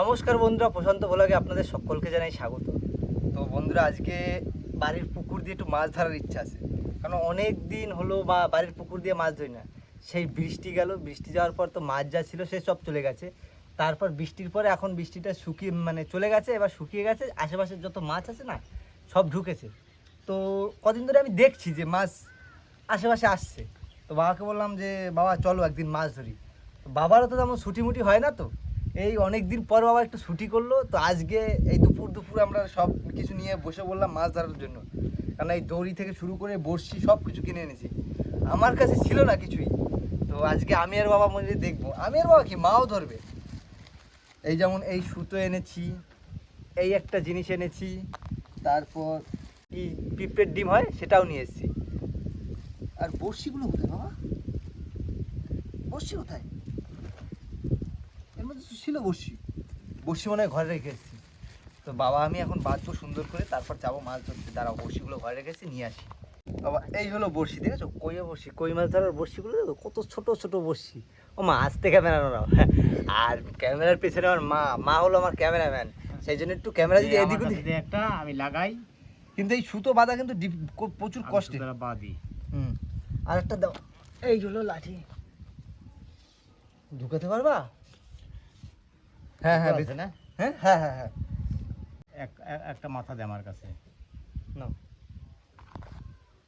নমস্কার বন্ধুরা, প্রশান্ত ভোলাগে আপনাদের সকলকে জানাই স্বাগত। তো বন্ধুরা, আজকে বাড়ির পুকুর দিয়ে একটু মাছ ধরার ইচ্ছা আছে। কারণ অনেক দিন হলো বা বাড়ির পুকুর দিয়ে মাছ ধরি না। সেই বৃষ্টি গেল, বৃষ্টি যাওয়ার পর তো মাছ যা ছিল সে সব চলে গেছে। তারপর বৃষ্টির পরে এখন বৃষ্টিটা শুকিয়ে মানে চলে গেছে, এবার শুকিয়ে গেছে আশেপাশের যত মাছ আছে না, সব ঢুকেছে। তো কদিন ধরে আমি দেখছি যে মাছ আশেপাশে আসছে। তো বাবাকে বললাম যে, বাবা, চলো একদিন মাছ ধরি। বাবারও তো তেমন ছুটিমুটি হয় না তো। এই অনেক দিন পর বাবা একটু ছুটি করল, তো আজকে এই দুপুর দুপুর আমরা সব কিছু নিয়ে বসে বললাম মাছ ধরার জন্য। কারণ এই দড়ি থেকে শুরু করে বড়শি সব কিছু কিনে এনেছি। আমার কাছে ছিল না কিছুই। তো আজকে আমি আর বাবা মনে দেখব। আমি আর বাবা কি? মাও ধরবে। এই যেমন এই সুতো এনেছি, এই একটা জিনিস এনেছি, তারপর কি পিঁপড়ের ডিম হয়, সেটাও নিয়ে এসেছি। আর বড়শিগুলো কোথায় বাবা? বড়শি কোথায়? তো ছিল বড়শি বড়শি মনে হয় ঘরে রেখে এসেছি। তো বাবা আমি এখন বাঁধবো সুন্দর করে তারপর যাব মাছ ধরতে। দাঁড়াও বড়শিগুলো ঘরে রেখেছি নিয়ে আসি। বাবা এই হলো বড়শি দেখেছ কইয়া বড়শি কই মাছ ধরার বড়শিগুলো দেখো কত ছোট ছোট বড়শি ও মা আসতে ক্যামেরা নাও আর ক্যামেরার পেছনে আমার মা মা হলো আমার ক্যামেরাম্যান। সেই জন্য একটু ক্যামেরা যদি এদিক ওদিক একটা আমি লাগাই। কিন্তু এই সুতো বাঁধা কিন্তু প্রচুর কষ্টে। বাঁধি। হুম। আর একটা দাও। এই হলো লাঠি। ঢুকাতে পারবা? হ্যাঁ হ্যাঁ না? হ্যাঁ? হ্যাঁ হ্যাঁ হ্যাঁ। এক- এক- একটা মাথা দে আমার কাছে।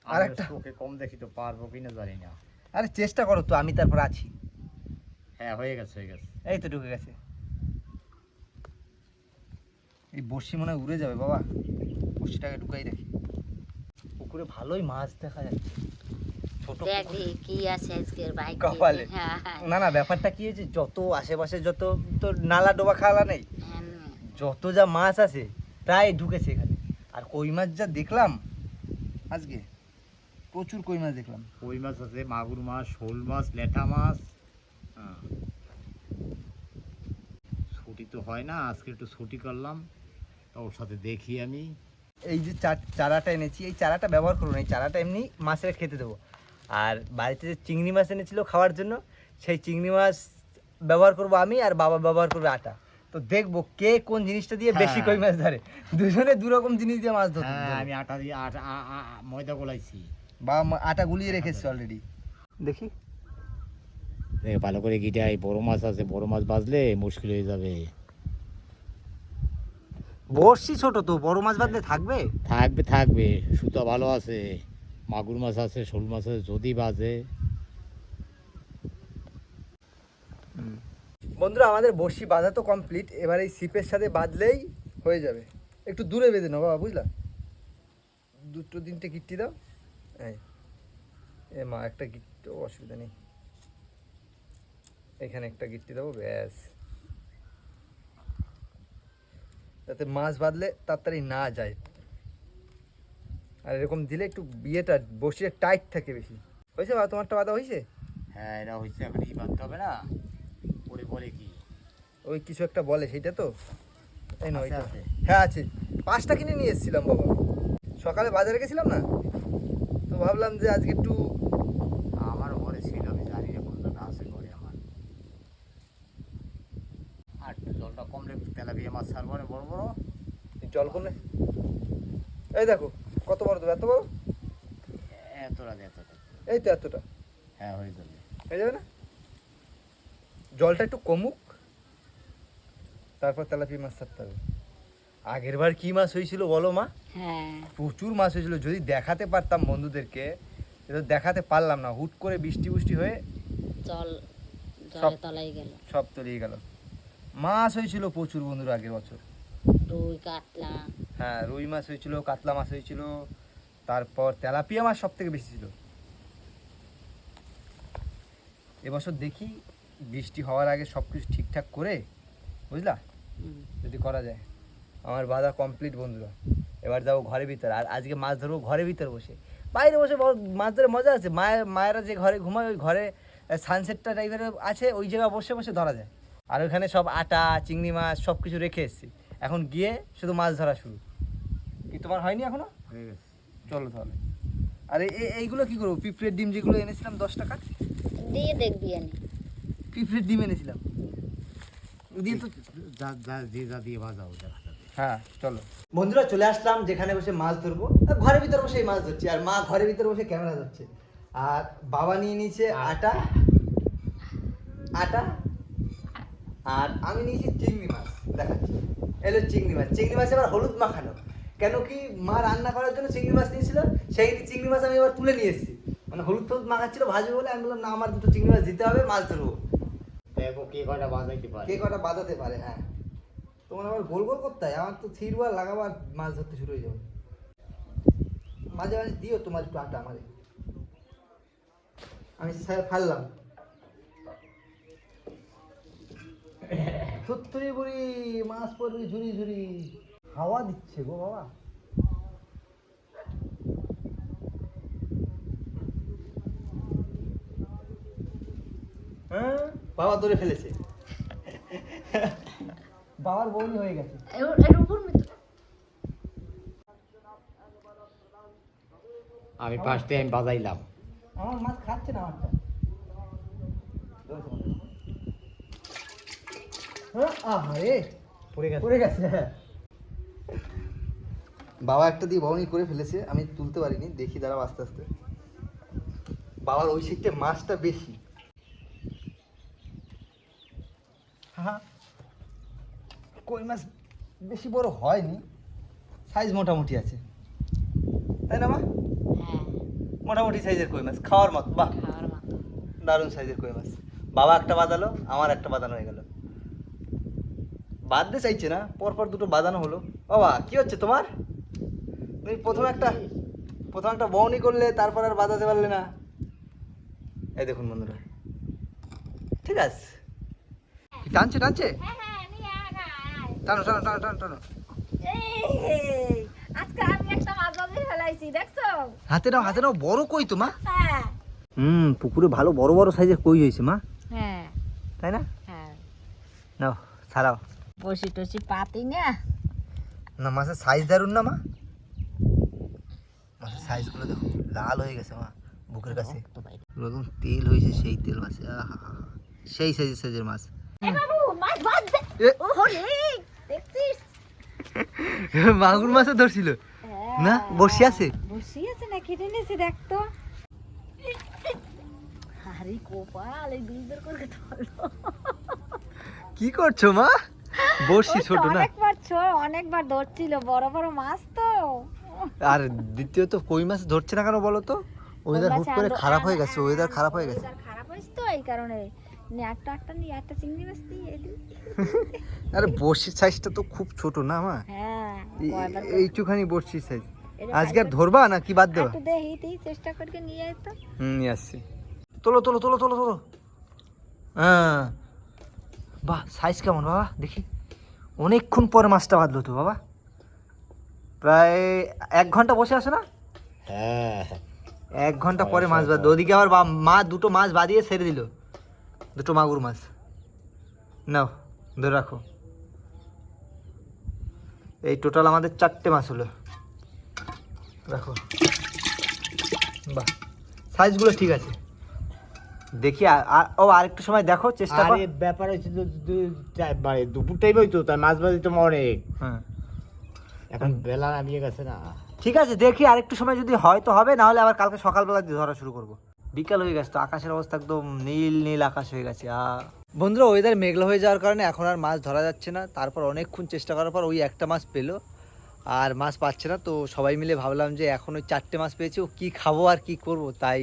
আর? ওকে কম দেখি তো পারব কিনা জানি না। আরে চেষ্টা করো তো আমি তারপর আছি। হ্যাঁ হয়ে গেছে হয়ে গেছে। এই তো ঢুকে গেছে। এই বড়শি মনে উড়ে যাবে বাবা। বড়শিটাকে ঢুকাই রাখি পুকুরে ভালোই মাছ দেখা যাচ্ছে। ছোট দেখি কি আছে আজকের বাইক কপালে। না না ব্যাপারটা কি হয়েছে? যত আশেপাশে যত তো নালা ডোবা খালা নেই যত যা মাছ আছে প্রায় ঢুকেছে এখানে। আর কই মাছ যা দেখলাম আজকে প্রচুর কই মাছ দেখলাম। কই মাছ আছে? মাগুর মাছ শোল মাছ লেঠা মাছ। হ্যাঁ। ছুটি তো হয় না আজকে একটু ছুটি করলাম। তো ওর সাথে দেখি আমি। এই যে চারাটা এনেছি এই চারাটা ব্যবহার করুন এই চারাটা এমনি মাছের খেতে দেবো। আর বাড়িতে যে চিংড়ি মাছ এনেছিল খাওয়ার জন্য সেই চিংড়ি মাছ ব্যবহার করব আমি আর বাবা ব্যবহার করবে আটা। তো দেখব কে কোন জিনিসটা দিয়ে বেশি হ্যাঁ। কই মাছ ধরে। দুজনে দু রকম জিনিস দিয়ে মাছ ধরতে হ্যাঁ আমি আটা দিয়ে আটা ময়দা গোলাইছি। বা আটা গুলিয়ে রেখেছি অলরেডি দেখি। দেখ ভালো করে গিটাই বড় মাছ আছে বড় মাছ বাজলে মুশকিল হয়ে যাবে। বড়শি ছোট তো বড় মাছ বাদলে থাকবে? থাকবে থাকবে সুতা ভালো আছে। মাগুর মাছ আছে শোল মাছ আছে যদি বাজে। বন্ধুরা আমাদের বড়শি বাঁধা তো কমপ্লিট এবার এই সিপের সাথে বাঁধলেই হয়ে যাবে। একটু দূরে বেঁধে নাও বাবা বুঝলা? দুটো তিনটে গিট্টি দাও। হ্যাঁ এ মা একটা গিট্টি ও, অসুবিধা নেই। এখানে একটা গিট্টি দেবো ব্যাস। যাতে মাছ বাঁধলে তাড়াতাড়ি না যায়। আর এরকম দিলে একটু বিয়েটা বসিয়ে টাইট থাকে বেশি। হয়েছে বা? তোমারটা বাঁধা হয়েছে? হ্যাঁ এটা হয়েছে এখন ই বাঁধতে হবে না। পরে বলে কি? ওই কিছু একটা বলে সেইটা তো? এই না ওইটা। হ্যাঁ আছে। পাঁচটা কিনে নিয়ে এসেছিলাম বাবা। সকালে বাজারে গেছিলাম না? তো ভাবলাম যে আজকে একটু আমার ঘরে ছিল আমি জানি না কোনটা আছে ঘরে আমার। আর জলটা কম রেখে তেলাপিয়া মাছ ছাড়বো বড় বড়। জল কমলে? এই দেখো কত বড় তো এত বড়? এতটা এতটা। এই তো এতটা। হ্যাঁ হয়ে যাবে। হয়ে যাবে না? জলটা একটু কমুক তারপর তেলাপিয়া মাছ ছাড়তে হবে। আগের বার কি মাছ হয়েছিল বলো মা? হ্যাঁ। প্রচুর মাছ হয়েছিল। যদি দেখাতে পারতাম বন্ধুদেরকে এটা দেখাতে পারলাম না। হুট করে বৃষ্টি বৃষ্টি হয়ে জল সব- তলাই গেল। সব তলিয়ে গেল। মাছ হয়েছিল প্রচুর বন্ধুরা আগের বছর। রুই কাতলা হ্যাঁ রুই মাছ হয়েছিল কাতলা মাছ হয়েছিল তারপর তেলাপিয়া মাছ সব থেকে বেশি ছিল। এবছর দেখি বৃষ্টি হওয়ার আগে সব কিছু ঠিকঠাক করে বুঝলা? যদি করা যায়। আমার বাধা কমপ্লিট বন্ধুরা। এবার যাব ঘরের ভিতরে। আর আজকে মাছ ধরবো ঘরের ভিতরে বসে। বাইরে বসে মাছ ধরে মজা আছে। মায়ের মায়েরা যে ঘরে ঘুমায় ওই ঘরে সানসেটটা টাইপের আছে ওই জায়গায় বসে বসে ধরা যায়। আর ওখানে সব আটা চিংড়ি মাছ সব কিছু রেখে এসেছি। এখন গিয়ে শুধু মাছ ধরা শুরু। কি তোমার হয়নি এখনও? হয়ে গেছে। চলো তাহলে। আর এই- এই- এইগুলো কি করব? পিঁপড়ের ডিম যেগুলো এনেছিলাম দশ টাকা? দিয়ে দেখবি আমি পিঁপড়ের ডিম এনেছিলাম। দিয়ে তো যা দিয়ে ভাজা হ্যাঁ চলো। বন্ধুরা চলে আসলাম যেখানে বসে মাছ ধরবো। আর ঘরের ভিতরে বসে মাছ ধরছি আর মা ঘরের ভিতরে বসে ক্যামেরা ধরছে। আর বাবা নিয়ে নিয়েছে আটা আটা আর আমি নিয়েছি চিংড়ি মাছ। দেখাচ্ছি। এলো চিংড়ি মাছ। চিংড়ি মাছ এবার হলুদ মাখানো। কেন কি মা রান্না করার জন্য চিংড়ি মাছ নিয়েছিল? সেই চিংড়ি মাছ আমি এবার তুলে নিয়ে এসেছি। মানে হলুদ হলুদ মাখাচ্ছিল ভাজবে বলে আমি বললাম না আমার দুটো চিংড়ি মাছ দিতে হবে মাছ ধরবো। দেখো কে কটা বাজাইতে পারে। কে কটা বাঁধাতে পারে হ্যাঁ। তোমার আবার গোল গোল করতে হয় আমার তো থিরবার লাগাবো আর মাছ ধরতে শুরু হয়ে যাবে। মাঝে মাঝে দিও তোমার একটু আটা আমাদের। আমি স্যার ফাললাম। থুত্তুরি বুড়ি মাছ পড়বি ঝুরি ঝুরি হাওয়া দিচ্ছে গো বাবা। হ্যাঁ? বাবা ধরে ফেলেছে। বাবার বউনি হয়ে গেছে। আমি ফার্স্টে আমি বাজাইলাম। আমার মাছ খাচ্ছে না আমারটা। হ্যাঁ আহারে। পড়ে গেছে। পড়ে গেছে হ্যাঁ। বাবা একটা দিয়ে বউনি করে ফেলেছে আমি তুলতে পারিনি দেখি দাঁড়াও আস্তে আস্তে। বাবার ওই সাইডটা মাছটা বেশি। হ্যাঁ কই মাছ বেশি বড় হয়নি সাইজ মোটামুটি আছে। তাই না মা? হ্যাঁ। মোটামুটি সাইজের কই মাছ খাওয়ার মতো বাহ। মতো। দারুণ সাইজের কই মাছ। বাবা একটা বাঁধালো আমার একটা বাঁধানো হয়ে গেল। বাঁধতে চাইছে না পরপর দুটো বাঁধানো হলো। বাবা কি হচ্ছে তোমার? তুমি প্রথম একটা প্রথম একটা বউনি করলে তারপর আর বাঁধাতে পারলে না। এই দেখুন বন্ধুরা। ঠিক আছে। টানছে টানছে? টানো টানো টানো টানো টানো। বাজিয়ে ফেলাইছি হাতে নাও হাতে নাও বড় কই তো মা? হ্যাঁ। হুম পুকুরে ভালো বড় বড় সাইজের কই হয়েছে মা? হ্যাঁ। তাই না? হ্যাঁ। নাও ছাড়াও। বসি টসি পাতি না। না মাছের সাইজ দারুণ না মা? সাইজগুলো দেখো লাল হয়ে গেছে মা বুকের কাছে। তেল হয়েছে সেই তেল মাছে সেই সাইজের সাইজের মাছ। মাগুর মাছও ধরছিল। না বসে আছে? বসি আছে না কেটে নিয়েছে দেখ তো। আরে কোপাল এই দুই করে ধরলো কি করছ মা? বসি ওই তো ছোট না। অনেকবার ছো অনেকবার ধরছিল বড় বড় মাছ তো। আর দ্বিতীয়ত কই মাছ ধরছে না কেন বলো তো? ওয়েদার হুট করে খারাপ হয়ে গেছে ওয়েদার খারাপ হয়ে গেছে। খারাপ হয়েছে তো এই কারণে। একটা একটা নিয়ে একটা চিংড়ি মাছ দিয়ে আরে বসির সাইজটা তো খুব ছোট না মা? হ্যাঁ এইটুখানি সাইজ আজকে আর ধরবা না কি বাদ দেবা? দেখি চেষ্টা করে নিয়ে আয় তো। হুম নিয়ে আসছি। তোলো তোলো তোলো তোলো তোলো। হ্যাঁ। বাহ সাইজ কেমন বাবা? দেখি। অনেকক্ষণ পরে মাছটা বাঁধলো তো বাবা। প্রায় এক ঘণ্টা বসে আছে না? হ্যাঁ। এক ঘণ্টা পরে মাছ বাঁধলো ওদিকে আবার মা দুটো মাছ বাঁধিয়ে ছেড়ে দিল। দুটো মাগুর মাছ। নাও ধরে রাখো। এই টোটাল আমাদের চারটে মাছ হলো। রাখো। বাহ সাইজগুলো ঠিক আছে। দেখি ও আরেকটু সময় দেখো চেষ্টা কর। ব্যাপার হচ্ছে মানে দুপুর টাইম হইতো তার মাছ বাজি তো অনেক হ্যাঁ। এখন বেলা নামিয়ে গেছে না। ঠিক আছে দেখি আরেকটু সময় যদি হয় তো হবে না হলে আবার কালকে সকালবেলা দিয়ে ধরা শুরু করব। বিকাল হয়ে গেছে তো আকাশের অবস্থা একদম নীল নীল আকাশ হয়ে গেছে বন্ধুরা ওয়েদার মেঘলা হয়ে যাওয়ার কারণে এখন আর মাছ ধরা যাচ্ছে না। তারপর অনেকক্ষণ চেষ্টা করার পর ওই একটা মাছ পেল আর মাছ পাচ্ছে না। তো সবাই মিলে ভাবলাম যে এখন ওই চারটে মাছ পেয়েছি ও কী খাব আর কি করব? তাই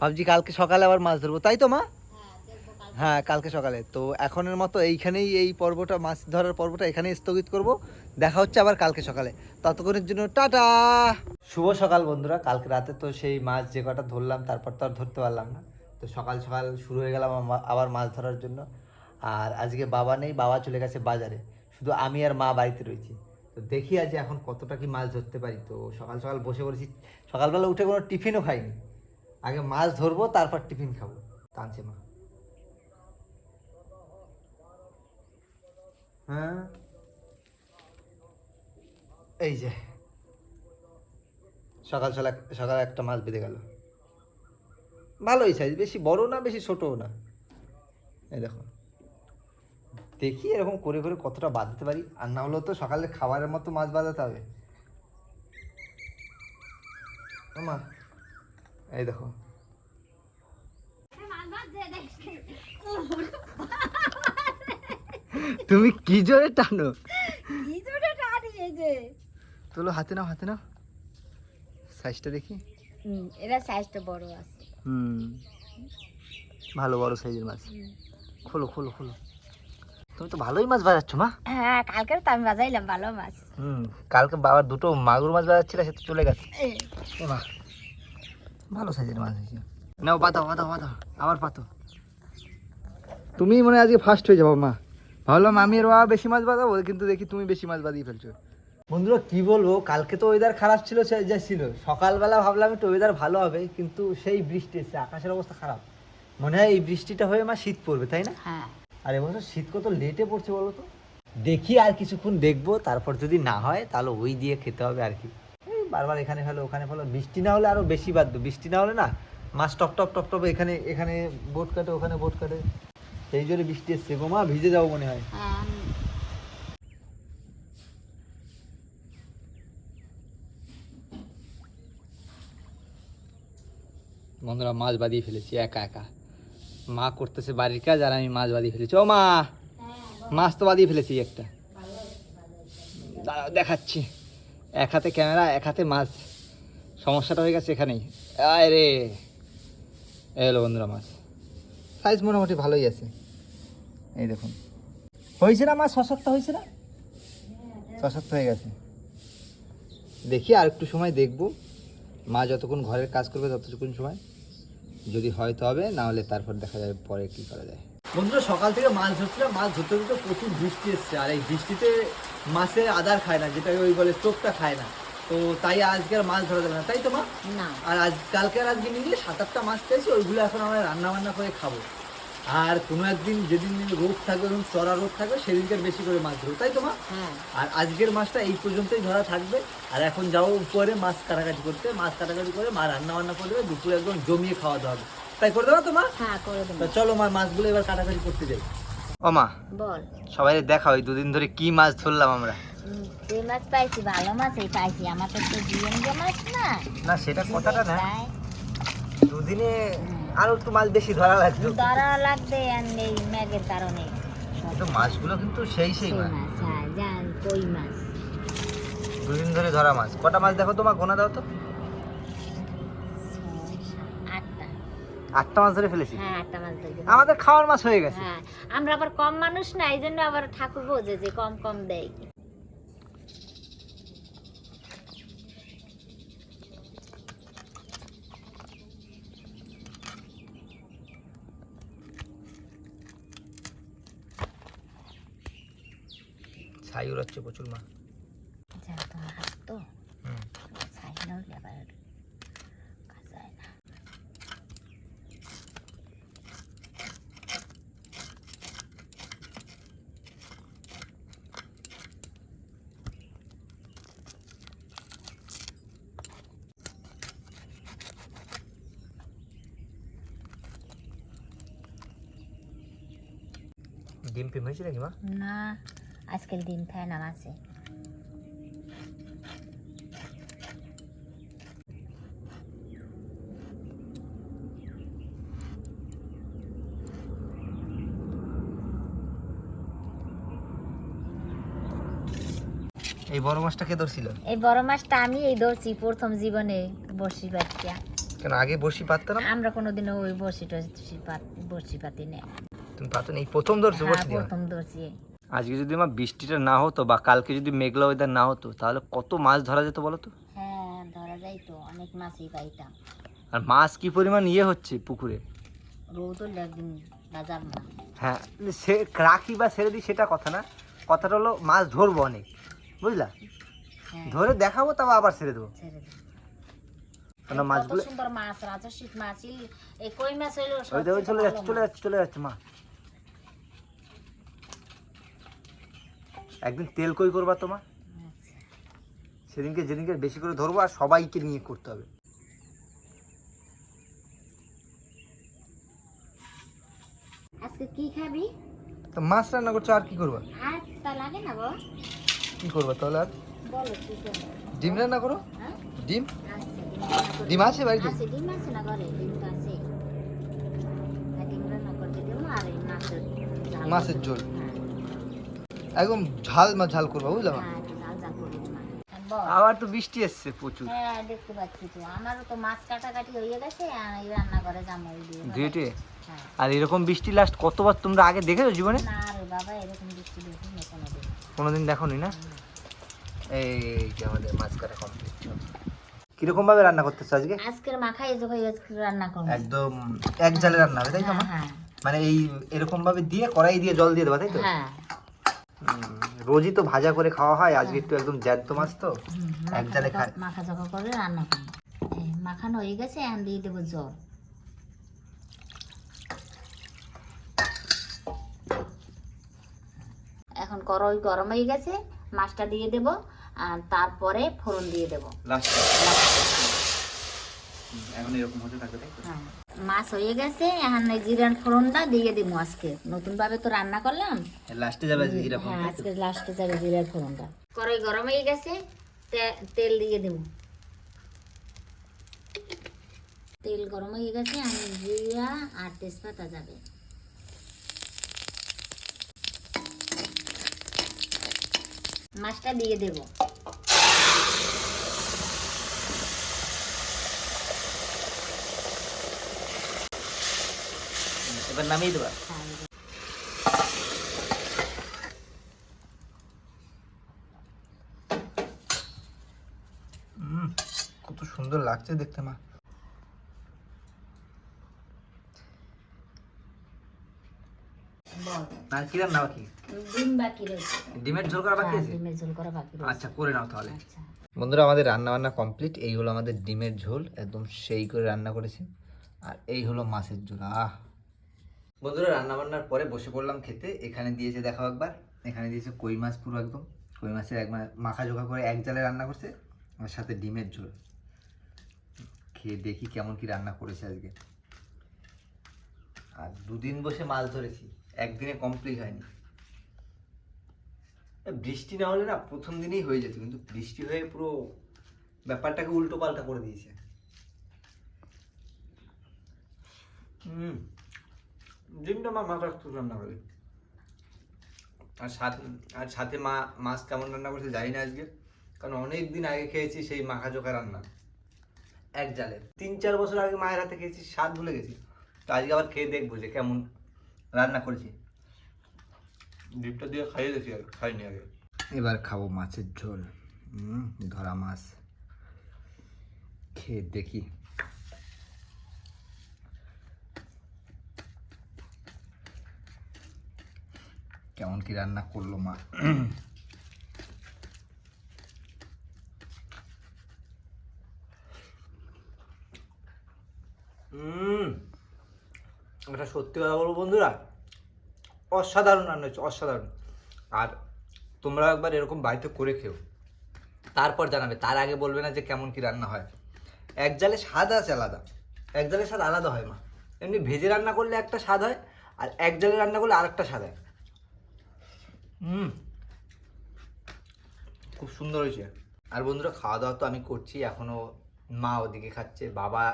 ভাবছি কালকে সকালে আবার মাছ ধরবো। তাই তো মা? হ্যাঁ কালকে সকালে। তো এখনের মতো এইখানেই এই পর্বটা, মাছ ধরার পর্বটা এখানেই স্থগিত করব। দেখা হচ্ছে আবার কালকে সকালে। ততক্ষণের জন্য টাটা! শুভ সকাল বন্ধুরা। কালকে রাতে তো সেই মাছ যে কটা ধরলাম, তারপর তো আর ধরতে পারলাম না। তো সকাল সকাল শুরু হয়ে গেলাম আবার মাছ ধরার জন্য। আর আজকে বাবা নেই, বাবা চলে গেছে বাজারে। শুধু আমি আর মা বাড়িতে রয়েছি। তো দেখি আজ এখন কতটা কি মাছ ধরতে পারি। তো সকাল সকাল বসে পড়েছি। সকালবেলা উঠে কোনো টিফিনও খাইনি। আগে মাছ ধরবো, তারপর টিফিন খাব। টানছে মা। হ্যাঁ? এই যে। সকাল সকাল সকাল একটা মাছ বেঁধে গেল। ভালোই সাইজ বেশি বড় না, বেশি ছোটও না। এই দেখো। দেখি এরকম করে করে কতটা বাঁধতে পারি। আর না হলেও তো সকালে খাবারের মতো মাছ বাঁধাতে হবে। মা এই দেখো। তুমি কি জোরে টানো? কি জোরে টানি এই যে? তোলো হাতে নাও হাতে নাও। সাইজটা দেখি। হুম এরা সাইজটা বড় আছে। হুম ভালো বড় সাইজের মাছ। খোলো খোলো খোলো। তুমি তো ভালোই মাছ বাজাচ্ছ মা। হ্যাঁ কালকে তো আমি বাজাইলাম ভালো মাছ। হুম কালকে বাবার দুটো মাগুর মাছ বাজাচ্ছিল সে তো চলে গেছে। মা ভালো সাইজের মাছ হয়েছে নাও পাতাও পাতাও পাতাও। আবার পাতো। তুমি মনে আজকে ফার্স্ট হয়ে যাব মা। ভাবলাম আমি এর বাবা বেশি মাছ বাঁধাবো কিন্তু দেখি তুমি বেশি মাছ বাঁধিয়ে ফেলছো। বন্ধুরা কি বলব? কালকে তো ওয়েদার খারাপ ছিল সে যা ছিল। সকালবেলা ভাবলাম একটু ওয়েদার ভালো হবে কিন্তু সেই বৃষ্টি এসছে আকাশের অবস্থা খারাপ। মনে হয় এই বৃষ্টিটা হয়ে মা শীত পড়বে তাই না? হ্যাঁ। আর এবছর শীত কত লেটে পড়ছে বলো তো? দেখি আর কিছুক্ষণ দেখব তারপর যদি না হয় তাহলে ওই দিয়ে খেতে হবে আর কি। এই বারবার এখানে ফেলো ওখানে ফেলো। বৃষ্টি না হলে আরও বেশি বাধ্য বৃষ্টি না হলে না মাছ টপ টপ টপ টপ এখানে এখানে বোট কাটে ওখানে বোট কাটে। সেই জন্য বৃষ্টি এসছে গো মা, ভিজে যাব মনে হয়। বন্ধুরা, মাছ বাঁধিয়ে ফেলেছি, একা একা। মা করতেছে বাড়ির কাজ আর আমি মাছ বাঁধিয়ে ফেলেছি। ও মা, মাছ তো বাঁধিয়ে ফেলেছি একটা। দেখাচ্ছি। এক হাতে ক্যামেরা, এক হাতে মাছ। সমস্যাটা হয়ে গেছে এখানেই। আয় রে। এলো বন্ধুরা মাছ। সাইজ মোটামুটি ভালোই আছে। এই দেখুন। হয়েছে না মাছ সশক্ত হয়েছে না? সশক্ত হয়ে গেছে। দেখি আর একটু সময় দেখব। মা যতক্ষণ ঘরের কাজ করবে ততটুকুন সময়। যদি হয় তো হবে না হলে তারপর দেখা যাবে পরে কি করা যায়। বন্ধুরা সকাল থেকে মাছ ধরছিলাম মাছ ধরতে ধরতে প্রচুর বৃষ্টি এসছে। আর এই বৃষ্টিতে মাছের আদার খায় না যেটাকে ওই বলে চোখটা খায় না। তো তাই আজকে আর মাছ ধরা যাবে না। তাই তো মা? না। আর আজ কালকে আর আজকে মিলিয়ে সাত আটটা মাছ পেয়েছি ওইগুলো এখন আমরা রান্না বান্না করে খাব। আর কোনো একদিন যেদিন রোদ থাকবে এবং চড়া রোদ থাকবে সেদিনকে বেশি করে মাছ ধরবো। তাই তো মা? হ্যাঁ। আর আজকের মাছটা এই পর্যন্তই ধরা থাকবে। আর এখন যাও উপরে মাছ কাটাকাটি করতে। মাছ কাটাকাটি করে মা রান্না বান্না করে দেবে দুপুরে একদম জমিয়ে খাওয়া দাওয়া হবে। তাই করে দেবো তো মা? হ্যাঁ করে দেবো। চলো মা মাছগুলো এবার কাটাকাটি করতে যাই। ও মা বল। সবাই দেখা ওই দুদিন ধরে কি মাছ ধরলাম আমরা। উম, যে মাছ পাইছি ভালো মাছই পাইছি। আমার তো তো মাছ না। না সেটা কথাটা না। দুদিনে আরও একটু মাছ বেশি ধরা লাগতো ধরা লাগবে আর এই ম্যাগের কারণে। কিন্তু মাছগুলো কিন্তু সেই সেই মাছ। হ্যাঁ জান কই মাছ। দুদিন ধরে ধরা মাছ। কটা মাছ দেখো তোমার? গোনা দাও তো। আটটা। আটটা মাছ ধরে ফেলেছি? হ্যাঁ আমাদের খাওয়ার মাছ হয়ে গেছে। হ্যাঁ আমরা আবার কম মানুষ না এই জন্য আবার ঠাকুর বোঝে যে কম কম দেয়। ছাই উড়াচ্ছে প্রচুর মা যা তোমার হাত তো হুম। ছাই না উঠলে আবার কাজ হয় না ডিম ফিম হয়েছে নাকি মা না আজকের দিন ফ্যান আছে। এই বড় মাছটা কে ধরছিল? এই বড় মাছটা আমি এই ধরছি প্রথম জীবনে বড়শি পাতিয়া কেন আগে বসি পাততো না? আমরা কোনোদিনও ওই বড়শি টসি পাত বড়শি পাতি নেই। তুমি পাতো না এই প্রথম ধরছো হ্যাঁ, বসি প্রথম ধরছি। আজকে যদি আমার বৃষ্টিটা না হতো বা কালকে যদি মেঘলা ওয়েদার না হতো তাহলে কত মাছ ধরা যেত বলো তো? হ্যাঁ ধরা যায় তো অনেক মাছই পাইতাম। আর মাছ কি পরিমাণ ইয়ে হচ্ছে পুকুরে? বাজার না। হ্যাঁ সে রাখি বা ছেড়ে দিই সেটা কথা না। কথাটা হলো মাছ ধরবো অনেক বুঝলা? হ্যাঁ। ধরে দেখাবো তাও আবার ছেড়ে দেবো। কেন মাছগুলো সুন্দর মাছ রাজস্বিক মাছ এই কই মাছ হইল চলে যাচ্ছে চলে যাচ্ছে চলে যাচ্ছে মা। একদিন তেল কই করবা তোমার। সেদিনকে যেদিনকে বেশি করে ধরবো আর সবাইকে নিয়ে করতে হবে। আজকে কি খাবি? তো মাছ রান্না করছ আর কি করবা? আর তা লাগে না গো। কি করবা তাহলে আর? বলো কি করব? ডিম রান্না করো? হ্যাঁ? ডিম? ডিম আছে বাড়িতে? আছে ডিম আছে না ঘরে? ডিম তো আছে। ডিম রান্না করতে দেবো আর এই মাছের মাছের ঝোল। একদম ঝাল মা ঝাল করবা বুঝলাম হ্যাঁ। আবার তো বৃষ্টি এসছে প্রচুর। হ্যাঁ দেখতে পাচ্ছি তো। আমারও তো মাছ কাটাকাটি হয়ে গেছে আর এই রান্না করে জামাই দিয়ে গ্রেটে আর এরকম বৃষ্টি লাস্ট কতবার তোমরা আগে দেখেছ জীবনে? না রে বাবা এরকম বৃষ্টি দেখিনি কোনোদিন। কোনোদিন দেখোনি না? এই যে আমাদের মাছ কাটা কমপ্লিট কীরকম ভাবে রান্না করতেছো আজকে? আজকের মাখাই রান্না করব। একদম এক জালে রান্না হবে তাই তো হ্যাঁ। মানে এই এরকম ভাবে দিয়ে কড়াই দিয়ে জল দিয়ে দেবা তাই তো? হ্যাঁ। রোজই তো ভাজা করে খাওয়া হয় আজকে একটু একদম জ্যান্ত মাছ তো। হুম, এক মাখা জোগা করে রান্না এই মাখানো হয়ে গেছে এখন দিয়ে দেবো জল। এখন কড়াই গরম হয়ে গেছে মাছটা দিয়ে দেব আর তারপরে ফোড়ন দিয়ে দেব। লাস্ট এখন এরকম হতে থাকবে মাছ হয়ে গেছে এখন এই জিরার ফোড়নটা দিয়ে দিব আজকে। নতুন ভাবে তো রান্না করলাম। লাস্টে যাবে আজকে এরকম হ্যাঁ আজকে লাস্টে যাবে জিরার ফোড়নটা। কড়াই গরম হয়ে গেছে তেল দিয়ে দেব তেল গরম হয়ে গেছে আমি জিরা আর তেজপাতা যাবে। মাছটা দিয়ে দেব। এবার নামিয়ে দেবা। কত সুন্দর লাগছে দেখতে মা। আর কি রান্না বাকি? ডিম বাকি রয়েছে। ডিমের ঝোল করা বাকি হ্যাঁ, আছে? ডিমের ঝোল করা বাকি রয়েছে। আচ্ছা করে নাও তাহলে। আচ্ছা। বন্ধুরা আমাদের রান্না বান্না কমপ্লিট। এই হলো আমাদের ডিমের ঝোল। একদম সেই করে রান্না করেছি। আর এই হলো মাছের ঝোল। আহ! বন্ধুরা রান্না বান্নার পরে বসে পড়লাম খেতে। এখানে দিয়েছে, দেখাও একবার। এখানে দিয়েছে কই মাছ পুরো একদম। কই মাছের একবার মাখা জোখা করে এক জালে রান্না করছে, আর সাথে ডিমের ঝোল। খেয়ে দেখি কেমন কি রান্না করেছে আজকে। আর দুদিন বসে মাছ ধরেছি, একদিনে কমপ্লিট হয়নি। বৃষ্টি না হলে না প্রথম দিনেই হয়ে যেত, কিন্তু বৃষ্টি হয়ে পুরো ব্যাপারটাকে উল্টো পাল্টা করে দিয়েছে। হুম। ডিমটা মা মাথা রাখতে রান্না করে। আর সাথে আর সাথে মা মাছ কেমন রান্না করছে জানি না আজকে। কারণ অনেক দিন আগে খেয়েছি সেই মাখা চোখা রান্না। এক জালে। তিন চার বছর আগে মায়ের হাতে খেয়েছি স্বাদ ভুলে গেছি। তো আজকে আবার খেয়ে দেখব যে কেমন রান্না করেছি। ডিপটা দিয়ে খাইয়ে দেখি আর খাইনি আগে। এবার খাব মাছের ঝোল। হুম ধরা মাছ। খেয়ে দেখি। কেমন কি রান্না করল মা? এটা সত্যি কথা বলব বন্ধুরা, অসাধারণ রান্না হচ্ছে অসাধারণ। আর তোমরা একবার এরকম বাড়িতে করে খেও। তারপর জানাবে, তার আগে বলবে না যে কেমন কি রান্না হয়। এক জালে স্বাদ আছে আলাদা, এক জালে স্বাদ আলাদা হয় মা। এমনি ভেজে রান্না করলে একটা স্বাদ হয়, আর এক জালে রান্না করলে আরেকটা স্বাদ হয়। হুম। খুব সুন্দর হয়েছে। আর বন্ধুরা খাওয়া দাওয়া তো আমি করছি, এখনও মা ওদিকে খাচ্ছে, বাবা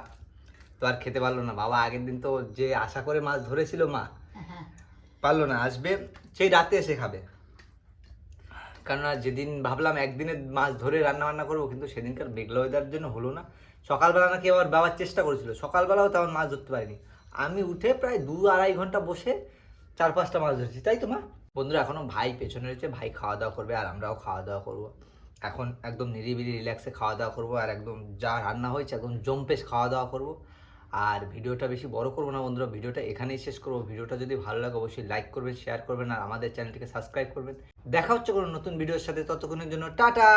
তো আর খেতে পারল না। বাবা আগের দিন তো যে আশা করে মাছ ধরেছিল মা, পারল না, আসবে, সেই রাতে এসে খাবে। কেননা যেদিন ভাবলাম একদিনে মাছ ধরে রান্না বান্না করব, কিন্তু সেদিনকার মেঘলা ওয়েদার জন্য হলো না। সকালবেলা নাকি আবার বাবার চেষ্টা করেছিল, সকালবেলাও তেমন মাছ ধরতে পারিনি। আমি উঠে প্রায় দু আড়াই ঘণ্টা বসে চার পাঁচটা মাছ ধরেছি, তাই তো মা? বন্ধুরা এখনও ভাই পেছনে রয়েছে, ভাই খাওয়া দাওয়া করবে আর আমরাও খাওয়া দাওয়া করব। এখন একদম নিরিবিলি রিল্যাক্সে খাওয়া দাওয়া করব আর একদম যা রান্না হয়েছে একদম জম্পেশ খাওয়া দাওয়া করব। আর ভিডিওটা বেশি বড় করব না বন্ধুরা, ভিডিওটা এখানেই শেষ করব। ভিডিওটা যদি ভালো লাগে অবশ্যই লাইক করবেন শেয়ার করবেন আর আমাদের চ্যানেলটিকে সাবস্ক্রাইব করবেন। দেখা হচ্ছে কোনো নতুন ভিডিওর সাথে, ততক্ষণের জন্য টাটা!